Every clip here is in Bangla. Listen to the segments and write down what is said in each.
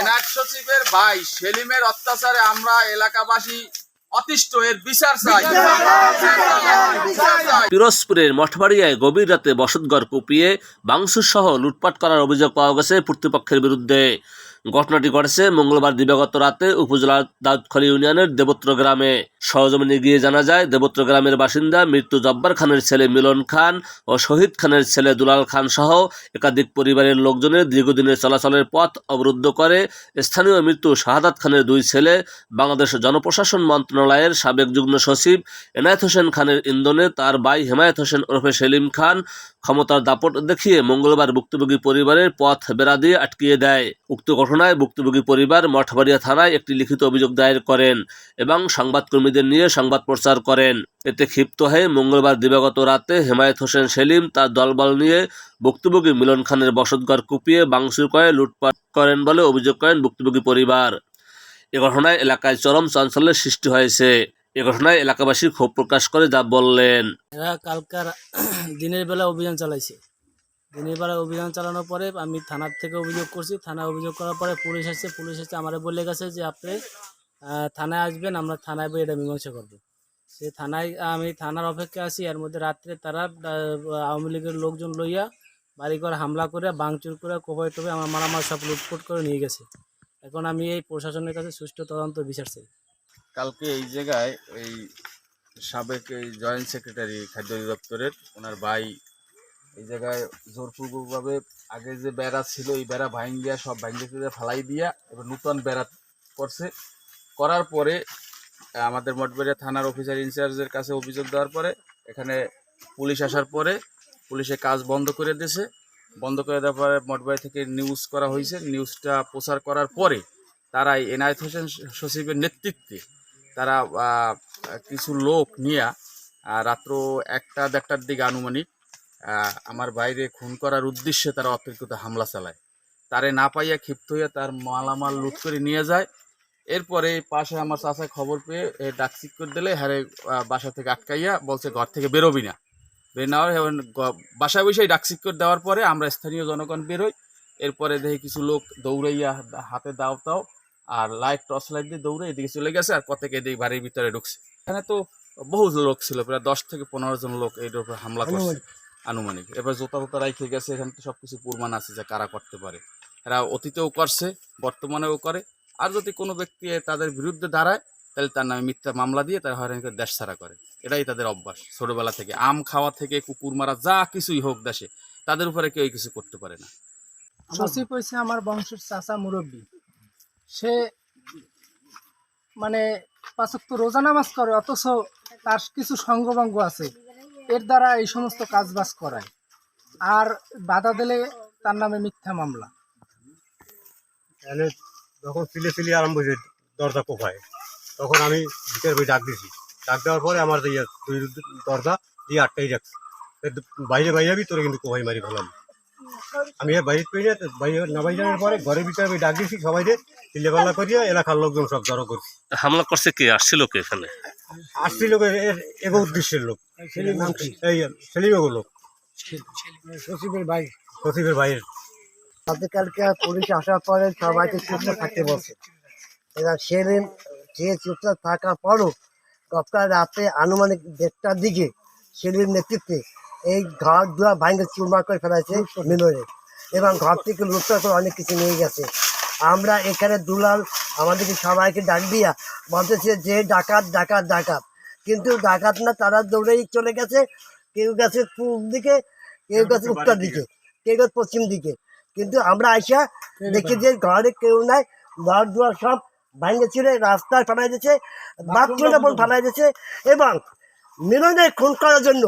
এনআর সচিবের ভাই সেলিমের অত্যাচারে আমরা এলাকাবাসী অতিষ্ঠ এর বিচার চাই। বিচার চাই পিরোজপুরের মঠবাড়িয়ায় গভীর রাতে বসতঘর কুপিয়ে বাংসুর সহ লুটপাট করার অভিযোগ পাওয়া গেছে কর্তৃপক্ষের বিরুদ্ধে। ঘটনাটি ঘটেছে মঙ্গলবার দিবাগত রাতে উপজেলার দাউদখলি ইউনিয়নের দেবত্র গ্রামে। সহজমিনে গিয়ে জানা যায়, দেবত্র গ্রামের বাসিন্দা মৃত্যু জব্বার খানের ছেলে মিলন খান ও শহীদ খানের ছেলে দুলাল খান সহ একাধিক পরিবারের লোকজনের দীর্ঘদিনের চলাচলের পথ অবরুদ্ধ করে। স্থানীয় মৃত্যু শাহাদাত খানের দুই ছেলে, বাংলাদেশ জনপ্রশাসন মন্ত্রণালয়ের সাবেক যুগ্ম সচিব এনায়েত হোসেন খানের ইন্ধনে তার ভাই হেমায়েত হোসেন ওরফে সেলিম খান ক্ষমতার দাপট দেখিয়ে মঙ্গলবার ভুক্তভোগী পরিবারের পথ বেড়া দিয়ে আটকিয়ে দেয়। উক্ত ঘটনায় ভুক্তভোগী পরিবার মঠবাড়িয়া থানায় একটি লিখিত অভিযোগ দায়ের করেন এবং সংবাদকর্মীদের নিয়ে সংবাদ প্রচার করেন। এতে ক্ষিপ্ত হয়ে মঙ্গলবার দিবাগত রাতে হেমায়েত হোসেন সেলিম তার দলবল নিয়ে ভুক্তভোগী মিলন খানের বসতঘর কুপিয়ে বাংসুর করে লুটপাট করেন বলে অভিযোগ করেন ভুক্তভোগী পরিবার। এ ঘটনায় এলাকায় চরম চাঞ্চল্যের সৃষ্টি হয়েছে। এ ঘটনায় এলাকাবাসী ক্ষোভ প্রকাশ করে যা বললেন। এরা কালকার দিনের বেলা অভিযান চালাইছে। দিনের অভিযান চালানোর পরে আমি থানার থেকে অভিযোগ করছি। থানায় অভিযোগ করার পরে পুলিশ এসে পুলিশ এসে আমার বলে গেছে যে, আপনি থানায় আসবেন, আমরা থানায় এটা মীমাংসা করব। সে থানায়, আমি থানার অপেক্ষা আছি। এর মধ্যে রাত্রে তারা আওয়ামী লীগের লোকজন লইয়া বাড়িঘর হামলা করে বাংচুর করে কোপাই টোপে আমার মারামার সব লুটপুট করে নিয়ে গেছে। এখন আমি এই প্রশাসনের কাছে সুষ্ঠু তদন্ত বিচার চাই। কালকে এই জায়গায় এই সাবেক এই জয়েন্ট সেক্রেটারি খাদ্য অধিদপ্তরের ওনার ভাই এই জায়গায় জোরপূর্বকভাবে আগে যে বেড়া ছিল, এই বেড়া ভাঙ দিয়া সব ভাঙিয়ে ফালাই দিয়া এবার নূতন বেড়া করছে। করার পরে, আমাদের মঠবাড়িয়া থানার অফিসার ইনচার্জের কাছে অভিযোগ দেওয়ার পরে, এখানে পুলিশ আসার পরে পুলিশে কাজ বন্ধ করে দিয়েছে। বন্ধ করে দেওয়ার পরে মঠবাড়ি থেকে নিউজ করা হয়েছে। নিউজটা প্রচার করার পরে তারা এনায়েত হোসেন সচিবের নেতৃত্বে তারা কিছু লোক নিয়ে রাত্র একটা দেড়টার দিকে আনুমানিক আমার বাইরে খুন করার উদ্দেশ্যে তারা অতর্কিত হামলা চালায়। তারে না পাইয়া ক্ষিপ্ত হইয়া তার মালামাল লুট করে নিয়ে যায়। এরপরে পাশে আমার চাচা খবর পেয়ে এ ডাকচিক করে দিলে হ্যারে বাসা থেকে আটকাইয়া বলছে ঘর থেকে বেরোবি না। বের না গ- বাসায় বসেই ডাকচিক করে দেওয়ার পরে আমরা স্থানীয় জনগণ বেরোই এরপরে দেখি কিছু লোক দৌড়াইয়া হাতে দাও তাও আর লাইট টর্চ লাইট দিয়ে দৌড়ে এদিকে চলে গেছে আর কত এদিকে বাড়ির ভিতরে ঢুকছে। এখানে তো বহু লোক ছিল প্রায় দশ থেকে পনেরো জন লোক এইটার উপর হামলা করছে। আনুমানিক। এবার জোতা টোতা রাইখে গেছে এখানে তো সবকিছু প্রমাণ আছে যে কারা করতে পারে। এরা অতীতেও করছে বর্তমানেও করে। আর যদি কোনো ব্যক্তি তাদের বিরুদ্ধে দাঁড়ায় তাহলে তার নামে মিথ্যা মামলা দিয়ে তারা হয়রানি করে দেশ ছাড়া করে। এটাই তাদের অভ্যাস ছোটবেলা থেকে। আম খাওয়া থেকে কুকুর মারা যা কিছুই হোক দেশে তাদের উপরে কেউ কিছু করতে পারে না। সচিব হয়েছে আমার বংশের চাচা মুরব্বী। সে মানে পাঁচক তো রোজা নামাজ করে অথচ তার কিছু সঙ্গভঙ্গ আছে। এর দ্বারা এই সমস্ত কাজ বাজ করায়। আর বাধা দিলে তার নামে মিথ্যা মামলা। যখন সিলে সিলে আরম্ভ হয়েছে দরজা কোপায় তখন আমি ভিতরে বই ডাক দিয়েছি। ডাক দেওয়ার পরে আমার ইয়ে দুই দরজা দিয়ে আটটাই রাখছি বাইরে বাইরে যাবি তোরা কিন্তু কোপাই মারি ভালো আমি বাইরে পেয়ে না বাইরে না বাইরে যাওয়ার পরে ঘরের ভিতরে আমি ডাক দিয়েছি সবাই চিল্লেপাল্লা করিয়া এলাকার লোকজন সব জড়ো করছি। হামলা করছে কে? আসছিল কে এখানে? আসছি লোক এগো উদ্দেশ্যের লোক। এই সেলিমেগো লোক সচিবের ভাই। সচিবের বাইরের গতকালকে পুলিশ আসার পরে সবাইকে চুপচাপ থাকতে বলছে এবার সেদিন চুপচাপ থাকার পরও গতকাল রাতে আনুমানিক দেড়টার দিকে সেদিন নেতৃত্বে এই ঘর দুয়া ভাঙে চুরমার করে ফেলাইছে মিলরে এবং ঘর থেকে লুটপাট করে অনেক কিছু নিয়ে গেছে। আমরা এখানে দুলাল আমাদেরকে সবাইকে ডাক দিয়া বলতেছে যে ডাকাত ডাকাত ডাকাত। কিন্তু ডাকাত না তারা দৌড়েই চলে গেছে। কেউ গেছে পূর্ব দিকে কেউ গেছে উত্তর দিকে কেউ গেছে পশ্চিম দিকে। কিন্তু আমরা আইসা দেখি যে ঘরে কেউ নাই ঘর দুয়ার সব ভাঙে ছিঁড়ে রাস্তায় ফেলাই দিয়েছে বাথরুমে বল ফেলাই দিয়েছে এবং মিলনের খুন করার জন্য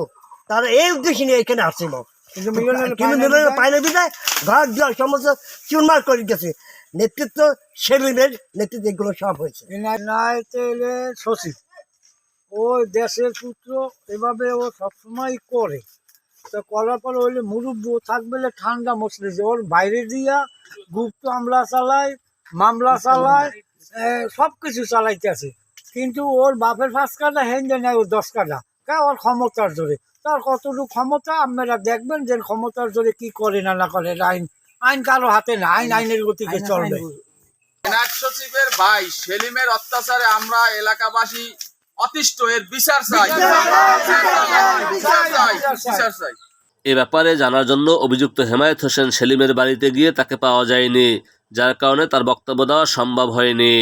তারা এই উদ্দেশ্য নিয়ে এখানে আসছিল। কিন্তু মিলনের মিলনের পাইলে বিদায় ঘর দুয়ার সমস্ত চুরমার করে গেছে নেতৃত্ব সেলিমের নেতৃত্বে এগুলো সব হয়েছে। সচিব ও দেশের পুত্র এভাবে ও সবসময় করে। তো করার পর হইলে মুরব্বী থাকবে ঠান্ডা মসলেছে ওর বাইরে দিয়া গুপ্ত হামলা চালায় মামলা চালায় সব কিছু চালাইতেছে। কিন্তু ওর বাপের পাঁচ কাটা হেন্দে নেয় ওর দশ কাটা কা ওর ক্ষমতার জোরে। তার কতটুকু ক্ষমতা আপনারা দেখবেন যে ক্ষমতার জোরে কি করে না না করে আইন আইন কারও হাতে না আইন আইনের গতিকে চলবে। সচিবের ভাই সেলিমের অত্যাচারে আমরা এলাকাবাসী অতিষ্ঠ এর বিচার চাই। বিচার চাই এ ব্যাপারে জানার জন্য অভিযুক্ত হেমায়েত হোসেন সেলিমের বাড়িতে গিয়ে তাকে পাওয়া যায়নি যার কারণে তার বক্তব্য দেওয়া সম্ভব হয়নি।